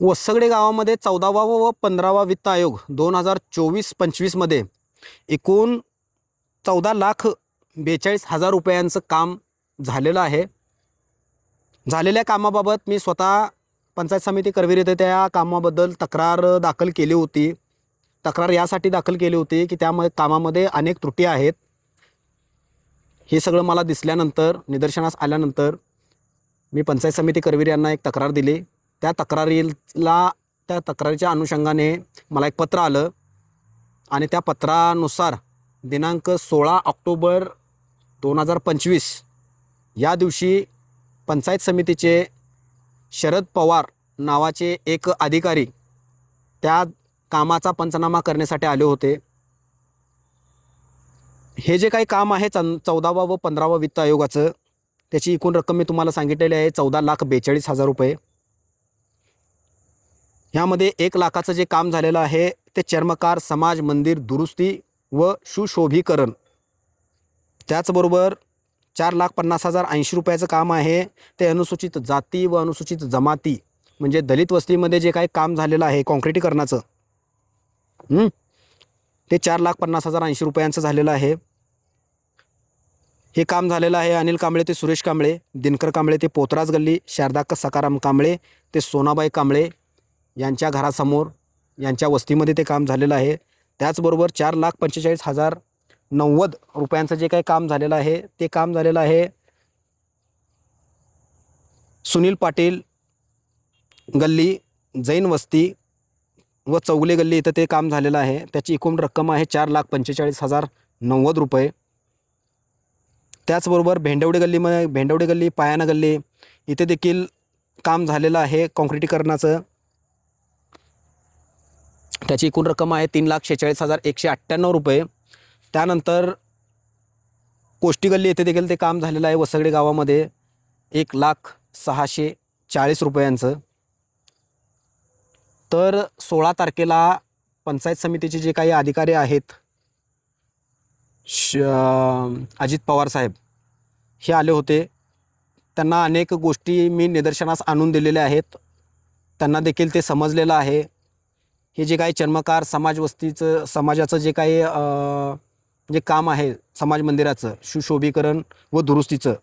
वसगडे गावामध्ये चौदावा व पंधरावा वित्त आयोग दोन हजार चोवीस पंचवीसमध्ये एकूण चौदा लाख बेचाळीस हजार रुपयांचं काम झालेलं आहे. झालेल्या कामाबाबत मी स्वतः पंचायत समिती करवीर येथे त्या कामाबद्दल तक्रार दाखल केली होती. तक्रार यासाठी दाखल केली होती की त्यामध्ये कामामध्ये अनेक त्रुटी आहेत. हे सगळं मला दिसल्यानंतर निदर्शनास आल्यानंतर मी पंचायत समिती करवीर यांना एक तक्रार दिली. त्या तक्रारीला त्या तक्रारीच्या अनुषंगाने मला एक पत्र आलं आणि त्या पत्रानुसार दिनांक सोळा ऑक्टोबर दोन हजार पंचवीस या दिवशी पंचायत समितीचे शरद पवार नावाचे एक अधिकारी त्या कामाचा पंचनामा करण्यासाठी आले होते. हे जे काही काम आहे चं चौदावा व पंधरावा वित्त आयोगाचं त्याची एकूण रक्कम मी तुम्हाला सांगितलेली आहे चौदा लाख बेचाळीस हजार रुपये. ह्यामध्ये एक लाखाचं जे काम झालेलं आहे ते चर्मकार समाज मंदिर दुरुस्ती व सुशोभीकरण. त्याचबरोबर चार लाख पन्नास हजार ऐंशी रुपयाचं काम आहे ते अनुसूचित जाती व अनुसूचित जमाती म्हणजे दलित वस्तीमध्ये जे काही काम झालेलं आहे कॉन्क्रिटीकरणाचं ते चार लाख पन्नास हजार ऐंशी रुपयांचं झालेलं आहे. हे काम झालेलं आहे अनिल कांबळे ते सुरेश कांबळे दिनकर कांबळे ते पोतराज गल्ली शारदाक्क सकाराम कांबळे ते सोनाबाई कांबळे यांच्या घरासमोर यांच्या वस्तीमध्ये ते काम झालेलं आहे. त्याचबरोबर चार लाख पंचेचाळीस हजार नव्वद रुपयांचं जे काही काम झालेलं आहे ते काम झालेलं आहे सुनील पाटील गल्ली जैन वस्ती व चौगले गल्ली इथं ते काम झालेलं आहे. त्याची एकूण रक्कम आहे चार लाख पंचेचाळीस हजार नव्वद रुपये. त्याचबरोबर भेंडवडे गल्लीमध्ये भेंडवडे गल्ली पायाना गल्ली इथे देखील काम झालेलं आहे काँक्रिटीकरणाचं त्याची एकूण रक्कम आहे तीन लाख शेहेचाळीस हजार एकशे अठ्ठ्याण्णव रुपये. त्यानंतर कोष्टी गल्ली येथे देखील ते काम झालेलं आहे वसगडे गावामध्ये. एक लाख सहाशे चाळीस रुपयांचं. तर सोळा तारखेला पंचायत समितीचे जे काही अधिकारी आहेत श अजित पवार साहेब हे आले होते. त्यांना अनेक गोष्टी मी निदर्शनास आणून दिलेल्या आहेत. त्यांना देखील ते समजलेलं आहे. हे जे काही चर्मकार समाजवस्तीचं समाजाचं जे काही जे काम आहे समाज मंदिराचं सुशोभीकरण व दुरुस्तीचं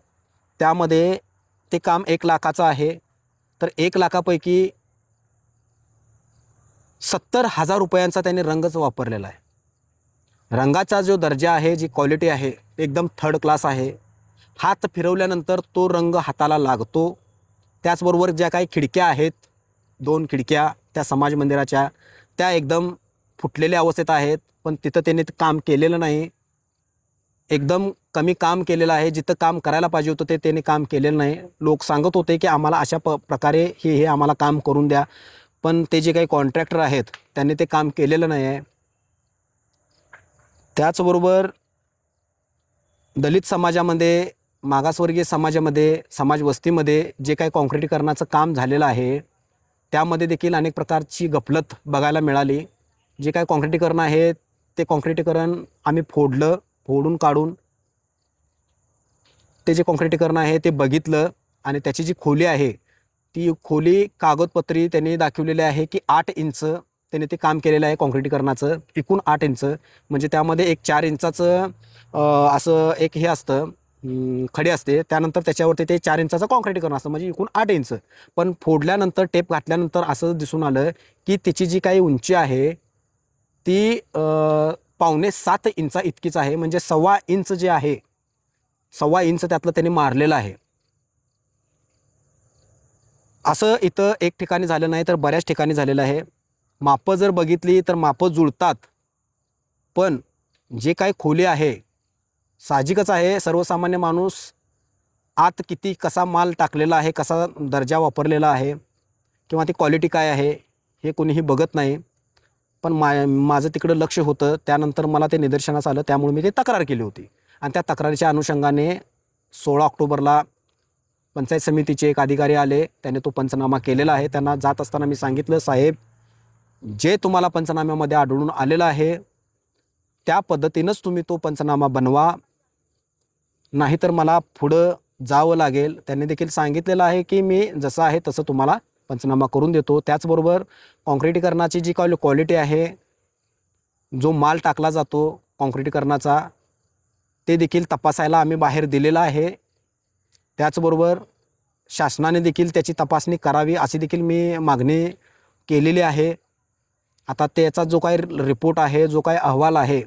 त्यामध्ये ते काम एक लाखाचं आहे. तर एक लाखापैकी सत्तर हजार रुपयांचा त्याने रंगच वापरलेला आहे. रंगाचा जो दर्जा आहे जी क्वालिटी आहे एकदम थर्ड क्लास आहे. हात फिरवल्यानंतर तो रंग हाताला लागतो. त्याचबरोबर ज्या काही खिडक्या आहेत दोन खिडक्या त्या समाज मंदिराच्या त्या एकदम फुटलेल्या अवस्थेत आहेत पण तिथं त्यांनी ते काम केलेलं नाही. एकदम कमी काम केलेलं आहे जिथं काम करायला पाहिजे होतं ते त्यांनी काम केलेलं नाही. लोक सांगत होते की आम्हाला अशा प प्रकारे हे हे आम्हाला काम करून द्या. पण ते जे काही कॉन्ट्रॅक्टर आहेत त्यांनी ते काम केलेलं नाही आहे. त्याचबरोबर दलित समाजामध्ये मागासवर्गीय समाजामध्ये समाज वस्तीमध्ये जे काही कॉन्क्रिटीकरणाचं काम झालेलं आहे त्यामध्ये देखील अनेक प्रकारची गफलत बघायला मिळाली. जे काय काँक्रिटीकरण आहे ते काँक्रिटीकरण आम्ही फोडलं फोडून काढून ते जे काँक्रिटीकरण आहे ते बघितलं आणि त्याची जी खोली आहे ती खोली कागदपत्री त्यांनी दाखवलेली आहे की आठ इंच त्याने ते काम केलेलं आहे काँक्रिटीकरणाचं एकूण आठ इंच म्हणजे त्यामध्ये एक चार इंचाचं असं एक हे असतं खडे असते. त्यानंतर त्याच्यावरती ते चार इंचाचं कॉन्क्रिटीकरण असतं. म्हणजे एकूण आठ इंच. पण फोडल्यानंतर टेप घातल्यानंतर असं दिसून आलं की त्याची जी काही उंची आहे ती पावणे सात इंचा इतकीच आहे. म्हणजे सव्वा इंच जे आहे सव्वा इंच त्यातलं त्यांनी मारलेलं आहे. असं इथं एक ठिकाणी झालं नाही तर बऱ्याच ठिकाणी झालेलं आहे. मापं जर बघितली तर मापं जुळतात. पण जे काही खोली आहे साहजिकच आहे. सर्वसामान्य माणूस आत किती कसा माल टाकलेला आहे कसा दर्जा वापरलेला आहे किंवा ती क्वालिटी काय आहे हे कोणीही बघत नाही. पण मा माझं तिकडं लक्ष होतं. त्यानंतर मला ते निदर्शनास आलं. त्यामुळे मी ते तक्रार केली होती. आणि त्या तक्रारीच्या अनुषंगाने सोळा ऑक्टोबरला पंचायत समितीचे एक अधिकारी आले. त्याने तो पंचनामा केलेला आहे. त्यांना जात असताना मी सांगितलं साहेब जे तुम्हाला पंचनाम्यामध्ये आढळून आलेलं आहे त्या पद्धतीनंच तुम्ही तो पंचनामा बनवा. नाहीतर मला पुढं जावं लागेल. त्यांनी देखील सांगितलेलं आहे की मी जसं आहे तसं तुम्हाला पंचनामा करून देतो. त्याचबरोबर कॉन्क्रिटीकरणाची जी क्वालि क्वालिटी आहे जो माल टाकला जातो कॉन्क्रिटीकरणाचा ते देखील तपासायला आम्ही बाहेर दिलेला आहे. त्याचबरोबर शासनाने देखील त्याची तपासणी करावी अशी देखील मी मागणी केलेली आहे. आता त्याचा जो काही रिपोर्ट आहे जो काही अहवाल आहे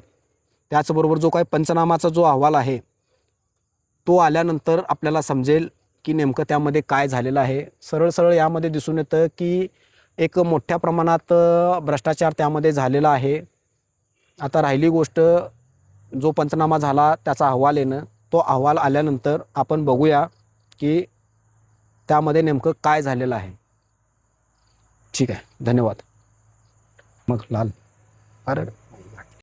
त्याचबरोबर जो काय पंचनामाचा जो अहवाल आहे तो आल्यानंतर आपल्याला समजेल की नेमकं त्यामध्ये काय झालेलं आहे. सरळ सरळ यामध्ये दिसून येतं की एक मोठ्या प्रमाणात भ्रष्टाचार त्यामध्ये झालेला आहे. आता राहिली गोष्ट जो पंचनामा झाला त्याचा अहवाल येणं तो अहवाल आल्यानंतर आपण बघूया की त्यामध्ये नेमकं काय झालेलं आहे. ठीक आहे. धन्यवाद. मग लाल. अरे